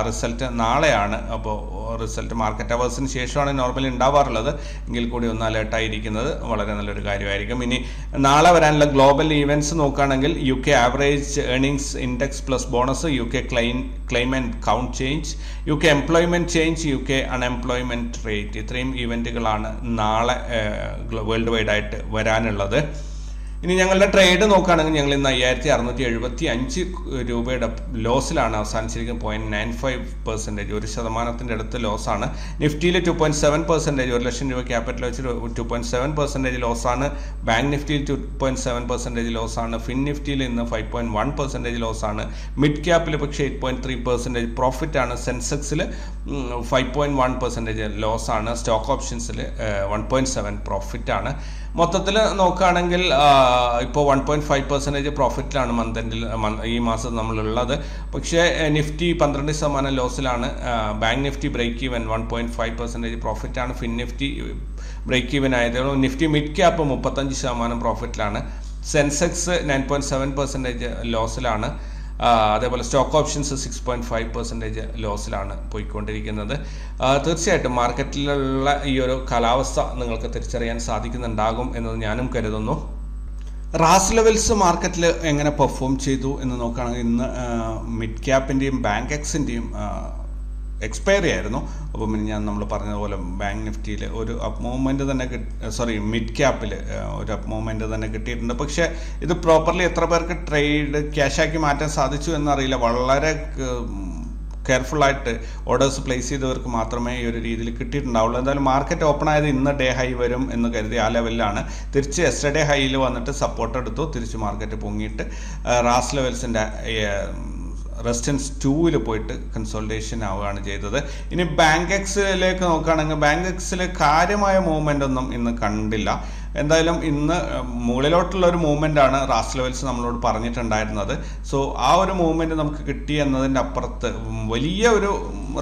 റിസൾട്ട് നാളെയാണ്. അപ്പോൾ റിസൾട്ട് മാർക്കറ്റ് അവേഴ്സിന് ശേഷമാണ് നോർമലി ഉണ്ടാവാറുള്ളത്. എങ്കിൽ കൂടി ഒന്ന് അലേർട്ടായിരിക്കുന്നത് വളരെ നല്ലൊരു കാര്യമായിരിക്കും. ഇനി നാളെ വരാനുള്ള ഗ്ലോബൽ ഈവന്റ്സ് നോക്കുകയാണെങ്കിൽ U K average earnings index plus bonus U K claim claim and count change U K employment change U K unemployment rate ഇത്രയും ഈവന്റുകളാണ് നാളെ വേൾഡ് വൈഡായിട്ട് വരാനുള്ളത്. ഇനി ഞങ്ങളുടെ ട്രേഡ് നോക്കുകയാണെങ്കിൽ ഞങ്ങൾ ഇന്ന് അയ്യായിരത്തി അറുന്നൂറ്റി എഴുപത്തി അഞ്ച് രൂപയുടെ ലോസിലാണ് അവസാനിച്ചിരിക്കുന്നത്. പോയിന്റ് നയൻ ഫൈവ് പെർസെന്റേജ് ഒരു ശതമാനത്തിന്റെ അടുത്ത് ലോസാണ് നിഫ്റ്റിയിൽ ടു പോയിന്റ് സെവൻ പെർസെന്റേജ് ഒരു ലക്ഷം രൂപ ക്യാപിറ്റൽ വെച്ച് ടു പോയിന്റ് സെവൻ പെർസെന്റേജ് ലോസാണ് ബാങ്ക് നിഫ്റ്റിയിൽ ടു പോയിന്റ് സെവൻ പെർസെന്റേജ് ലോസാണ് ഫിൻ നിഫ്റ്റിയിൽ ഇന്ന് ഫൈവ് പോയിന്റ് വൺ പെർസെന്റേജ് ലോസാണ് മിഡ് ക്യാപ്പിൽ പക്ഷേ eight point three percentage profit ആണ് സെൻസെക്സിൽ ഫൈവ് പോയിന്റ് വൺ പെർസെന്റേജ് ലോസാണ് സ്റ്റോക്ക് ഓപ്ഷൻസിൽ വൺ പോയിന്റ് സെവൻ പ്രോഫിറ്റ് ആണ് മൊത്തത്തിൽ നോക്കുകയാണെങ്കിൽ ഇപ്പോൾ വൺ പോയിന്റ് ഫൈവ് പെർസെന്റേജ് പ്രോഫിറ്റിലാണ് മന്ത് എൻഡിൽ ഈ മാസം നമ്മളുള്ളത്. പക്ഷേ നിഫ്റ്റി പന്ത്രണ്ട് ശതമാനം ലോസിലാണ് bank Nifty break even one point five percentage പ്രോഫിറ്റാണ് fin Nifty break even ആയതുകൊണ്ട് നിഫ്റ്റി മിഡ് ക്യാപ്പ് മുപ്പത്തഞ്ച് ശതമാനം പ്രോഫിറ്റിലാണ് Sensex nine point seven percentage ലോസിലാണ് അതേപോലെ stock options six point five percentage ലോസിലാണ് പോയിക്കൊണ്ടിരിക്കുന്നത്. തീർച്ചയായിട്ടും മാർക്കറ്റിലുള്ള ഈ ഒരു കാലാവസ്ഥ നിങ്ങൾക്ക് തിരിച്ചറിയാൻ സാധിക്കുന്നുണ്ടാകും എന്ന് ഞാനും കരുതുന്നു. റാസ് ലെവൽസ് മാർക്കറ്റിൽ എങ്ങനെ പെർഫോം ചെയ്തു എന്ന് നോക്കുകയാണെങ്കിൽ ഇന്ന് മിഡ് ക്യാപ്പിന്റെയും ബാങ്ക് എക്സിന്റെയും എക്സ്പയറി ആയിരുന്നു. അപ്പം ഞാൻ നമ്മൾ പറഞ്ഞതുപോലെ ബാങ്ക് നിഫ്റ്റിയിൽ ഒരു അപ് മൂവ്മെന്റ് തന്നെ സോറി മിഡ് ക്യാപ്പിൽ ഒരു അപ് മൂവ്മെന്റ് തന്നെ കിട്ടിയിട്ടുണ്ട്. പക്ഷേ ഇത് പ്രോപ്പർലി എത്ര പേർക്ക് ട്രേഡ് ക്യാഷാക്കി മാറ്റാൻ സാധിച്ചു എന്നറിയില്ല. വളരെ കെയർഫുള്ളായിട്ട് ഓർഡേഴ്സ് പ്ലേസ് ചെയ്തവർക്ക് മാത്രമേ ഈ ഒരു രീതിയിൽ കിട്ടിയിട്ടുണ്ടാവുള്ളൂ. എന്തായാലും മാർക്കറ്റ് ഓപ്പൺ ആയത് ഇന്ന് ഡേ ഹൈ വരും എന്ന് കരുതി ആ ലെവലിലാണ് തിരിച്ച് എസ്റ്റർഡേ ഹൈയിൽ വന്നിട്ട് സപ്പോർട്ട് എടുത്തു. തിരിച്ച് മാർക്കറ്റ് പൊങ്ങിയിട്ട് റാസ് ലെവൽസിന്റെ റെസിസ്റ്റൻസ് ടൂവിൽ പോയിട്ട് കൺസോൾട്ടേഷൻ ആവുകയാണ് ചെയ്തത്. ഇനി ബാങ്ക് എക്സിലേക്ക് നോക്കുകയാണെങ്കിൽ ബാങ്ക് എക്സിൽ കാര്യമായ മൂവ്മെന്റ് ഒന്നും ഇന്ന് കണ്ടില്ല. എന്തായാലും ഇന്ന് മുകളിലോട്ടുള്ള ഒരു മൂവ്മെന്റ് ആണ് റാസ് ലെവൽസ് നമ്മളോട് പറഞ്ഞിട്ടുണ്ടായിരുന്നത്. സോ ആ ഒരു മൂവ്മെന്റ് നമുക്ക് കിട്ടി എന്നതിന്റെ അപ്പുറത്ത് വലിയ ഒരു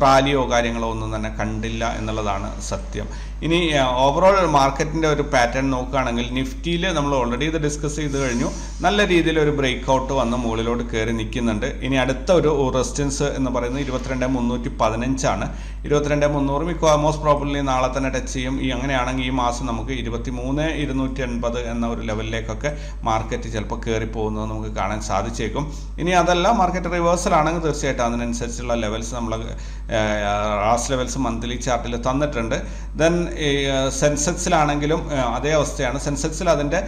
റാലിയോ കാര്യങ്ങളോ ഒന്നും തന്നെ കണ്ടില്ല എന്നുള്ളതാണ് സത്യം. ഇനി ഓവറോൾ മാർക്കറ്റിന്റെ ഒരു പാറ്റേൺ നോക്കുകയാണെങ്കിൽ നിഫ്റ്റിയിൽ നമ്മൾ ഓൾറെഡി ഇത് ഡിസ്കസ് ചെയ്ത് കഴിഞ്ഞു. നല്ല രീതിയിൽ ഒരു ബ്രേക്ക് ഔട്ട് വന്ന് മുകളിലോട്ട് കയറി നിൽക്കുന്നുണ്ട്. ഇനി അടുത്ത ഒരു റെസിസ്റ്റൻസ് എന്ന് പറയുന്നത് ഇരുപത്തിരണ്ട് മുന്നൂറ്റി പതിനഞ്ചാണ്. ഇരുപത്തിരണ്ട് മുന്നൂറ് മിക്ക മോസ്റ്റ് പ്രോബ്ലി നാളെ തന്നെ ടച്ച് ചെയ്യും. ഈ അങ്ങനെയാണെങ്കിൽ ഈ മാസം നമുക്ക് ഇരുപത്തി മൂന്ന് ഇരുന്നൂറ്റി എൺപത് എന്ന ഒരു ലെവലിലേക്കൊക്കെ മാർക്കറ്റ് ചിലപ്പോൾ കയറി പോകുന്നത് നമുക്ക് കാണാൻ സാധിച്ചേക്കും. ഇനി അതല്ല മാർക്കറ്റ് റിവേഴ്സൽ ആണെങ്കിൽ തീർച്ചയായിട്ടും അതിനനുസരിച്ചുള്ള ലെവൽസ് നമ്മൾ റാസ് ലെവൽസ് മന്ത്ലി ചാർട്ടിൽ തന്നിട്ടുണ്ട്. ദെൻ സെൻസെക്സിലാണെങ്കിലും അതേ അവസ്ഥയാണ്. സെൻസെക്സിൽ അതിന്റെ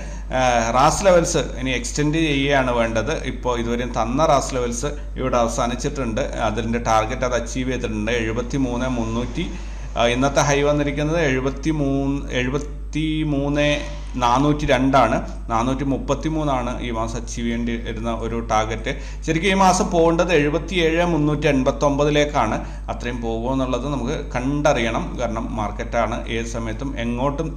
റാസ് ലെവൽസ് ഇനി എക്സ്റ്റെൻഡ് ചെയ്യുകയാണ് വേണ്ടത്. ഇപ്പോൾ ഇതുവരെയും തന്ന റാസ് ലെവൽസ് ഇവിടെ അവസാനിച്ചിട്ടുണ്ട്. അതിന്റെ ടാർഗറ്റ് അത് അച്ചീവ് ചെയ്തിട്ടുണ്ട്. എഴുപത്തി മൂന്ന് മുന്നൂറ്റി ഇന്നത്തെ ഹൈ വന്നിരിക്കുന്നത് എഴുപത്തി മൂന്ന് എഴുപത്തി മൂന്ന് നാനൂറ്റി രണ്ടാണ് നാനൂറ്റി മുപ്പത്തി മൂന്നാണ് ഈ മാസം അച്ചീവ് ചെയ്യേണ്ടി വരുന്ന ഒരു ടാർഗറ്റ് ശരിക്കും ഈ മാസം പോകേണ്ടത് എഴുപത്തി ഏഴ് മുന്നൂറ്റി എൺപത്തി ഒമ്പതിലേക്കാണ് അത്രയും പോകുമോ എന്നുള്ളത് നമുക്ക് കണ്ടറിയണം. കാരണം മാർക്കറ്റാണ് ഏത് സമയത്തും എങ്ങോട്ടും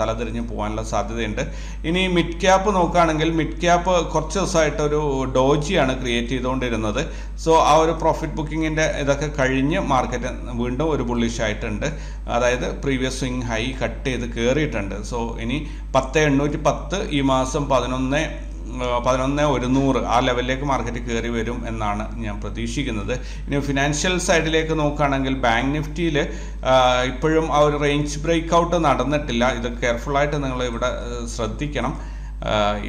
തലതിരിഞ്ഞ് പോകാനുള്ള സാധ്യതയുണ്ട്. ഇനി മിഡ് ക്യാപ്പ് നോക്കുകയാണെങ്കിൽ മിഡ് ക്യാപ്പ് കുറച്ച് ദിവസമായിട്ട് ഒരു ഡോജിയാണ് ക്രിയേറ്റ് ചെയ്തുകൊണ്ടിരുന്നത്. സോ ആ ഒരു പ്രോഫിറ്റ് ബുക്കിങ്ങിന്റെ ഇതൊക്കെ കഴിഞ്ഞ് മാർക്കറ്റ് വീണ്ടും ഒരു ബുള്ളിഷ് ആയിട്ടുണ്ട്. അതായത് പ്രീവിയസ് സ്വിംഗ് ഹൈ കട്ട് ചെയ്ത് കയറിയിട്ടുണ്ട് സോ ഇനി പത്ത് എണ്ണൂറ്റി പത്ത് ഈ മാസം പതിനൊന്ന് പതിനൊന്ന് ഒരുന്നൂറ് ആ ലെവലിലേക്ക് മാർക്കറ്റ് കയറി വരും എന്നാണ് ഞാൻ പ്രതീക്ഷിക്കുന്നത്. ഇനി ഫിനാൻഷ്യൽ സൈഡിലേക്ക് നോക്കുകയാണെങ്കിൽ ബാങ്ക് നിഫ്റ്റിയിൽ ഇപ്പോഴും ആ ഒരു റേഞ്ച് ബ്രേക്ക് ഔട്ട് നടന്നിട്ടില്ല. ഇത് കെയർഫുള്ളായിട്ട് നിങ്ങൾ ഇവിടെ ശ്രദ്ധിക്കണം.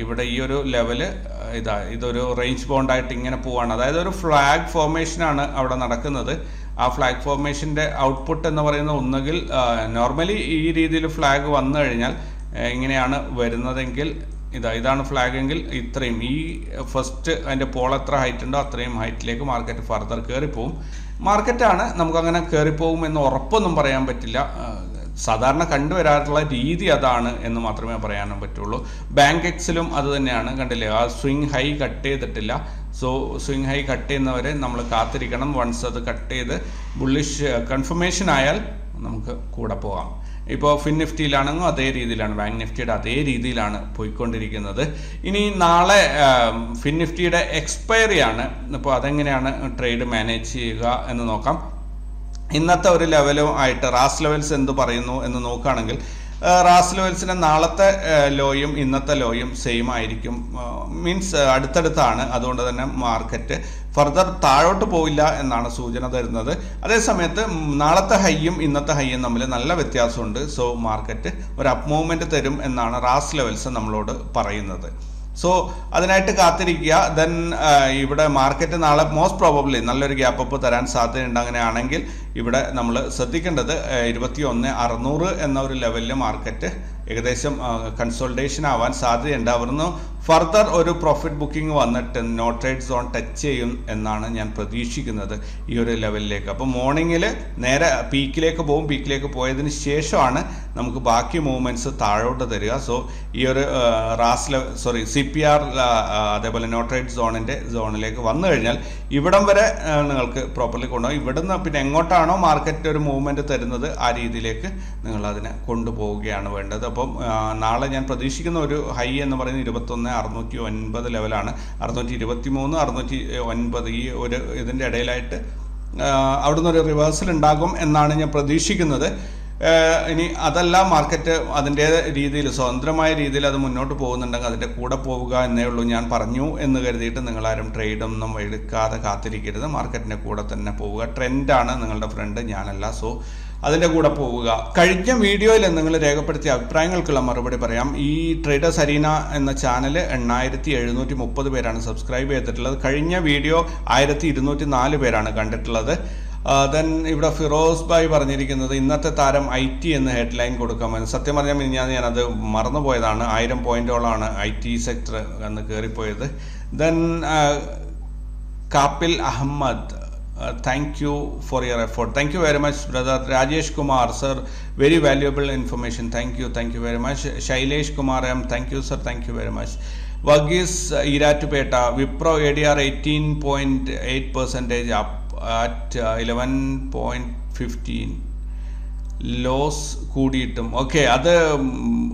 ഇവിടെ ഈ ഒരു ലെവൽ ഇതാ ഇതൊരു റേഞ്ച് ബോണ്ടായിട്ട് ഇങ്ങനെ പോവാണ്. അതായത് ഒരു ഫ്ലാഗ് ഫോർമേഷനാണ് അവിടെ നടക്കുന്നത്. ആ ഫ്ലാഗ് ഫോർമേഷന്റെ ഔട്ട്പുട്ട് എന്ന് പറയുന്നത് ഒന്നുകിൽ നോർമലി ഈ രീതിയിൽ ഫ്ലാഗ് വന്നു കഴിഞ്ഞാൽ ഇങ്ങനെയാണ് വരുന്നതെങ്കിൽ ഇതാ ഇതാണ് ഫ്ലാഗ് എങ്കിൽ ഇത്രയും ഈ ഫസ്റ്റ് അതിന്റെ പോൾ എത്ര ഹൈറ്റ് ഉണ്ടോ അത്രയും ഹൈറ്റിലേക്ക് മാർക്കറ്റ് ഫർദർ കയറിപ്പോവും മാർക്കറ്റാണ് നമുക്കങ്ങനെ കയറിപ്പോകും എന്ന് ഉറപ്പൊന്നും പറയാൻ പറ്റില്ല. സാധാരണ കണ്ടുവരാറുള്ള രീതി അതാണ് എന്ന് മാത്രമേ പറയാനും പറ്റുള്ളൂ. ബാങ്ക് എക്സിലും അത് തന്നെയാണ് കണ്ടില്ലേ? ആ സ്വിങ് ഹൈ കട്ട് ചെയ്തിട്ടില്ല. സോ സ്വിങ് ഹൈ കട്ട് ചെയ്യുന്നവരെ നമ്മൾ കാത്തിരിക്കണം. വൺസ് അത് കട്ട് ചെയ്ത് ബുള്ളിഷ് കൺഫർമേഷൻ ആയാൽ നമുക്ക് കൂടെ പോകാം ഇപ്പോൾ ഫിൻ നിഫ്റ്റിയിലാണെങ്കിൽ അതേ രീതിയിലാണ്. ബാങ്ക് നിഫ്റ്റിയുടെ അതേ രീതിയിലാണ് പോയിക്കൊണ്ടിരിക്കുന്നത്. ഇനി നാളെ ഫിൻ നിഫ്റ്റിയുടെ എക്സ്പയറി ആണ്. അപ്പോൾ അതെങ്ങനെയാണ് ട്രേഡ് മാനേജ് ചെയ്യുക എന്ന് നോക്കാം. ഇന്നത്തെ ഒരു ലെവലും ആയിട്ട് റാസ് ലെവൽസ് എന്ത് പറയുന്നു എന്ന് നോക്കുകയാണെങ്കിൽ റാസ് ലെവൽസിന്റെ നാളത്തെ ലോയും ഇന്നത്തെ ലോയും സെയിം ആയിരിക്കും. മീൻസ് അടുത്തടുത്താണ്. അതുകൊണ്ട് തന്നെ മാർക്കറ്റ് ഫർദർ താഴോട്ട് പോയില്ല എന്നാണ് സൂചന തരുന്നത്. അതേസമയത്ത് നാളത്തെ ഹൈയും ഇന്നത്തെ ഹൈയും തമ്മിൽ നല്ല വ്യത്യാസമുണ്ട്. സോ മാർക്കറ്റ് ഒരു അപ്പ് മൂവ്മെന്റ് തരും എന്നാണ് റാസ് ലെവൽസ് നമ്മളോട് പറയുന്നത്. സോ അതിനായിട്ട് കാത്തിരിക്കുക. ദെൻ ഇവിടെ മാർക്കറ്റ് നാളെ മോസ്റ്റ് പ്രോബബ്ലി നല്ലൊരു ഗ്യാപ്പ് തരാൻ സാധ്യതയുണ്ട് അങ്ങനെയാണെങ്കിൽ ഇവിടെ നമ്മൾ ശ്രദ്ധിക്കേണ്ടത് ഇരുപത്തി ഒന്ന് അറുന്നൂറ് എന്ന ഒരു ലെവലിൽ മാർക്കറ്റ് ഏകദേശം കൺസോൾട്ടേഷൻ ആവാൻ സാധ്യതയുണ്ട്. അവിടുന്ന് ഫർദർ ഒരു പ്രോഫിറ്റ് ബുക്കിംഗ് വന്നിട്ട് നോ ട്രേഡ് സോൺ ടച്ച് ചെയ്യും എന്നാണ് ഞാൻ പ്രതീക്ഷിക്കുന്നത് ഈ ഒരു ലെവലിലേക്ക് അപ്പോൾ മോർണിംഗിൽ നേരെ പീക്കിലേക്ക് പോകും പീക്കിലേക്ക് പോയതിന് ശേഷമാണ് നമുക്ക് ബാക്കി മൂവ്മെന്റ്സ് താഴോട്ട് തരിക. സോ ഈ ഒരു Ras level sorry C P R അതേപോലെ നോ ട്രേഡ് സോണിന്റെ സോണിലേക്ക് വന്നു കഴിഞ്ഞാൽ ഇവിടം വരെ നിങ്ങൾക്ക് പ്രോപ്പർലി കൊണ്ടുപോകും. ഇവിടുന്ന് പിന്നെ എങ്ങോട്ടാണോ മാർക്കറ്റ് ഒരു മൂവ്മെന്റ് തരുന്നത് ആ രീതിയിലേക്ക് നിങ്ങൾ അതിനെ കൊണ്ടുപോവുകയാണ് വേണ്ടത്. അപ്പം നാളെ ഞാൻ പ്രതീക്ഷിക്കുന്ന ഒരു ഹൈ എന്ന് പറയുന്നത് ഇരുപത്തൊന്ന് അറുന്നൂറ്റി ഒൻപത് ലെവലാണ്. അറുന്നൂറ്റി ഇരുപത്തി മൂന്ന് അറുന്നൂറ്റി ഒൻപത് ഈ ഒരു ഇതിന്റെ ഇടയിലായിട്ട് അവിടുന്ന് ഒരു റിവേഴ്സൽ ഉണ്ടാകും എന്നാണ് ഞാൻ പ്രതീക്ഷിക്കുന്നത്. ഇനി അതല്ല മാർക്കറ്റ് അതിന്റെ രീതിയിൽ സ്വതന്ത്രമായ രീതിയിൽ അത് മുന്നോട്ട് പോകുന്നുണ്ടെങ്കിൽ അതിന്റെ കൂടെ പോവുക എന്നേ ഉള്ളൂ ഞാൻ പറഞ്ഞു എന്ന് കരുതിയിട്ട് നിങ്ങളാരും ട്രേഡൊന്നും എടുക്കാതെ കാത്തിരിക്കരുത്. മാർക്കറ്റിന്റെ കൂടെ തന്നെ പോവുക. ട്രെൻഡാണ് നിങ്ങളുടെ ഫ്രണ്ട് ഞാനല്ല. സോ അതിന്റെ കൂടെ പോവുക. കഴിഞ്ഞ വീഡിയോയിൽ നിങ്ങൾ രേഖപ്പെടുത്തിയ അഭിപ്രായങ്ങൾക്കുള്ള മറുപടി പറയാം. ഈ ട്രേഡേഴ്സ് അരീന എന്ന ചാനൽ എണ്ണായിരത്തി എഴുന്നൂറ്റി മുപ്പത് പേരാണ് സബ്സ്ക്രൈബ് ചെയ്തിട്ടുള്ളത്. കഴിഞ്ഞ വീഡിയോ ആയിരത്തി ഇരുന്നൂറ്റി നാല് പേരാണ് കണ്ടിട്ടുള്ളത്. ദെൻ ഇവിടെ ഫിറോസ് ഭായ് പറഞ്ഞിരിക്കുന്നത് ഇന്നത്തെ താരം ഐ ടി എന്ന് ഹെഡ്ലൈൻ കൊടുക്കാമെന്ന് സത്യം പറഞ്ഞാൽ ഞാൻ ഞാനത് മറന്നുപോയതാണ്. ആയിരം പോയിന്റോളാണ് ഐ ടി സെക്ടർ എന്ന് കയറിപ്പോയത്. Then Kappil Ahammed Uh, thank you for your effort. Thank you very much, brother Rajesh Kumar, sir. Very valuable information. Thank you. Thank you very much. Shailesh Kumar, M. Thank you, sir. Thank you very much. Vagis uh, Iratupeta, Vipro ADR 18.8 percentage up at uh, 11.15. Loss കൂടിയിട്ടും. Okay അത്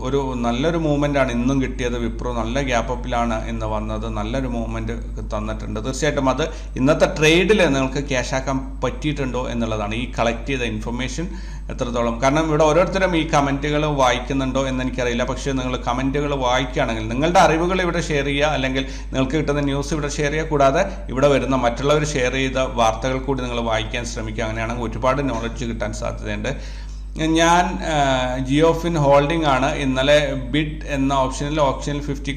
ഒരു നല്ലൊരു movement ആണ് ഇന്നും കിട്ടിയത്. വിപ്രോ നല്ല gap അപ്പിലാണ് ഇന്ന് വന്നത്. നല്ലൊരു മൂവ്മെന്റ് തന്നിട്ടുണ്ട്. തീർച്ചയായിട്ടും അത് ഇന്നത്തെ ട്രേഡിൽ നിങ്ങൾക്ക് ക്യാഷ് ആക്കാൻ പറ്റിയിട്ടുണ്ടോ എന്നുള്ളതാണ് ഈ കളക്ട് ചെയ്ത ഇൻഫർമേഷൻ എത്രത്തോളം. കാരണം ഇവിടെ ഓരോരുത്തരും ഈ കമന്റുകൾ വായിക്കുന്നുണ്ടോ എന്ന് എനിക്കറിയില്ല പക്ഷേ നിങ്ങൾ കമന്റുകൾ വായിക്കുകയാണെങ്കിൽ നിങ്ങളുടെ അറിവുകൾ ഇവിടെ ഷെയർ ചെയ്യുക. അല്ലെങ്കിൽ നിങ്ങൾക്ക് കിട്ടുന്ന ന്യൂസ് ഇവിടെ ഷെയർ ചെയ്യുക. കൂടാതെ ഇവിടെ വരുന്ന മറ്റുള്ളവർ ഷെയർ ചെയ്ത വാർത്തകൾ കൂടി നിങ്ങൾ വായിക്കാൻ ശ്രമിക്കുക. അങ്ങനെയാണെങ്കിൽ ഒരുപാട് നോളജ് കിട്ടാൻ സാധ്യതയുണ്ട്. ഞാൻ ജിയോഫിൻ ഹോൾഡിംഗ് ആണ്. ഇന്നലെ ബിഡ് എന്ന ഓപ്ഷനിൽ ഓപ്ഷനിൽ ഫിഫ്റ്റി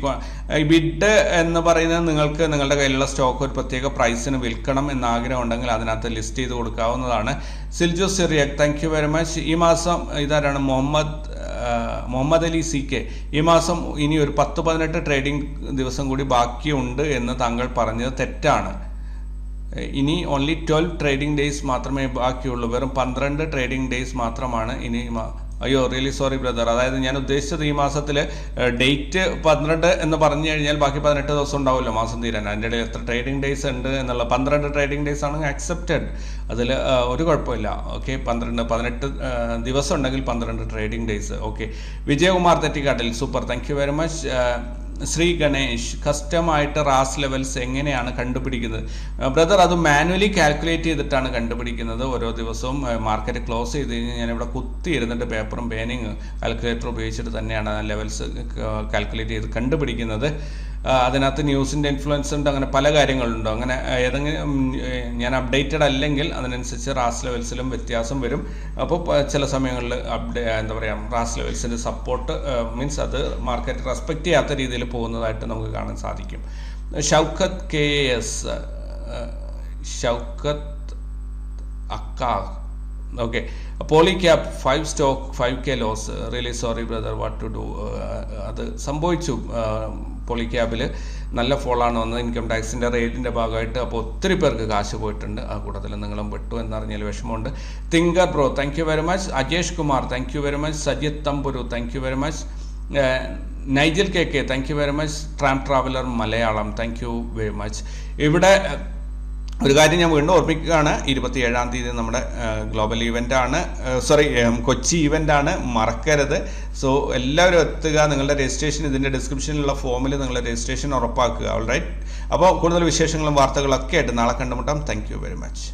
ബിഡ് എന്ന് പറയുന്നത് നിങ്ങൾക്ക് നിങ്ങളുടെ കയ്യിലുള്ള സ്റ്റോക്ക് ഒരു പ്രത്യേക പ്രൈസിന് വിൽക്കണം എന്ന ആഗ്രഹം ഉണ്ടെങ്കിൽ അതിനകത്ത് ലിസ്റ്റ് ചെയ്ത് കൊടുക്കാവുന്നതാണ്. Silju Cyriac thank you very much ഈ മാസം ഇതാരാണ്? Muhammad Muhammad Ali C K. ഈ മാസം ഇനി ഒരു പത്ത് പതിനെട്ട് ട്രേഡിംഗ് ദിവസം കൂടി ബാക്കിയുണ്ട് എന്ന് താങ്കൾ പറഞ്ഞത് തെറ്റാണ്. ഇനി ഓൺലി ട്വൽവ് ട്രേഡിംഗ് ഡേയ്സ് മാത്രമേ ബാക്കിയുള്ളൂ. വെറും പന്ത്രണ്ട് ട്രേഡിംഗ് ഡേയ്സ് മാത്രമാണ് ഇനി അയ്യോ റിയലി സോറി ബ്രദർ അതായത് ഞാൻ ഉദ്ദേശിച്ചത് ഈ മാസത്തിൽ ഡേറ്റ് പന്ത്രണ്ട് എന്ന് പറഞ്ഞു കഴിഞ്ഞാൽ ബാക്കി പതിനെട്ട് ദിവസം ഉണ്ടാവുമല്ലോ മാസം തീരാൻ. അതിന്റെ ഇടയിൽ എത്ര ട്രേഡിംഗ് ഡേയ്സ് ഉണ്ട് എന്നുള്ള പന്ത്രണ്ട് ട്രേഡിംഗ് ഡേയ്സ് ആണ് അക്സെപ്റ്റഡ് അതിൽ ഒരു കുഴപ്പമില്ല. ഓക്കെ പന്ത്രണ്ട് പതിനെട്ട് ദിവസം ഉണ്ടെങ്കിൽ പന്ത്രണ്ട് trading days okay Vijayakumar Thettikattil. Super thank very much Shri Ganesh കസ്റ്റമായിട്ട് റാസ് ലെവൽസ് എങ്ങനെയാണ് കണ്ടുപിടിക്കുന്നത്? ബ്രദർ അത് മാനുവലി കാൽക്കുലേറ്റ് ചെയ്തിട്ടാണ് കണ്ടുപിടിക്കുന്നത് ഓരോ ദിവസവും. മാർക്കറ്റ് ക്ലോസ് ചെയ്ത് കഴിഞ്ഞാൽ ഞാനിവിടെ കുത്തി ഇരുന്നിട്ട് പേപ്പറും പേനയും കാൽക്കുലേറ്റർ ഉപയോഗിച്ചിട്ട് തന്നെയാണ് ലെവൽസ് കാൽക്കുലേറ്റ് ചെയ്ത് കണ്ടുപിടിക്കുന്നത്. അതിനകത്ത് ന്യൂസിന്റെ ഇൻഫ്ലുവൻസ് ഉണ്ട് അങ്ങനെ പല കാര്യങ്ങളുണ്ടോ. അങ്ങനെ ഏതെങ്കിലും ഞാൻ അപ്ഡേറ്റഡ് അല്ലെങ്കിൽ അതിനനുസരിച്ച് റാസ് ലെവൽസിലും വ്യത്യാസം വരും. അപ്പോൾ ചില സമയങ്ങളിൽ അപ്ഡേ എന്താ പറയുക റാസ് ലെവൽസിന്റെ സപ്പോർട്ട് മീൻസ് അത് മാർക്കറ്റ് റെസ്പെക്ട് ചെയ്യാത്ത രീതിയിൽ പോകുന്നതായിട്ട് നമുക്ക് കാണാൻ സാധിക്കും. ഷൗക്കത്ത് കെ എസ് ഷൗക്കത്ത് അക്ക okay. Polycab five stock five K loss really sorry brother what to do അത് സംഭവിച്ചു. പോളി ക്യാബിൽ നല്ല ഫോളാണ് വന്നത്. ഇൻകം ടാക്സിന്റെ റേറ്റിന്റെ ഭാഗമായിട്ട് അപ്പോൾ ഒത്തിരി പേർക്ക് കാശ് പോയിട്ടുണ്ട്. ആ കൂട്ടത്തിൽ നിങ്ങളും പെട്ടു എന്നറിഞ്ഞാൽ വിഷമമുണ്ട്. Thinker bro thank you very much Ajesh Kumar thank you very much Sajith Thamburu thank you very much Nigel K K thank you very much tram traveller Malayalam thank you very much ഇവിടെ ഒരു കാര്യം ഞാൻ വീണ്ടും ഓർമ്മിക്കുകയാണ്. ഇരുപത്തി ഏഴാം തീയതി നമ്മുടെ global event ആണ് സോറി കൊച്ചി ഇവന്റ് ആണ് മറക്കരുത്. സോ എല്ലാവരും എത്തുക. നിങ്ങളുടെ രജിസ്ട്രേഷൻ ഇതിന്റെ ഡിസ്ക്രിപ്ഷനിലുള്ള ഫോമിൽ നിങ്ങളുടെ രജിസ്ട്രേഷൻ ഉറപ്പാക്കുക. ഓൾ റൈറ്റ് അപ്പോൾ കൂടുതൽ വിശേഷങ്ങളും വാർത്തകളൊക്കെ ആയിട്ട് നാളെ കണ്ടുമുട്ടാം. Thank very much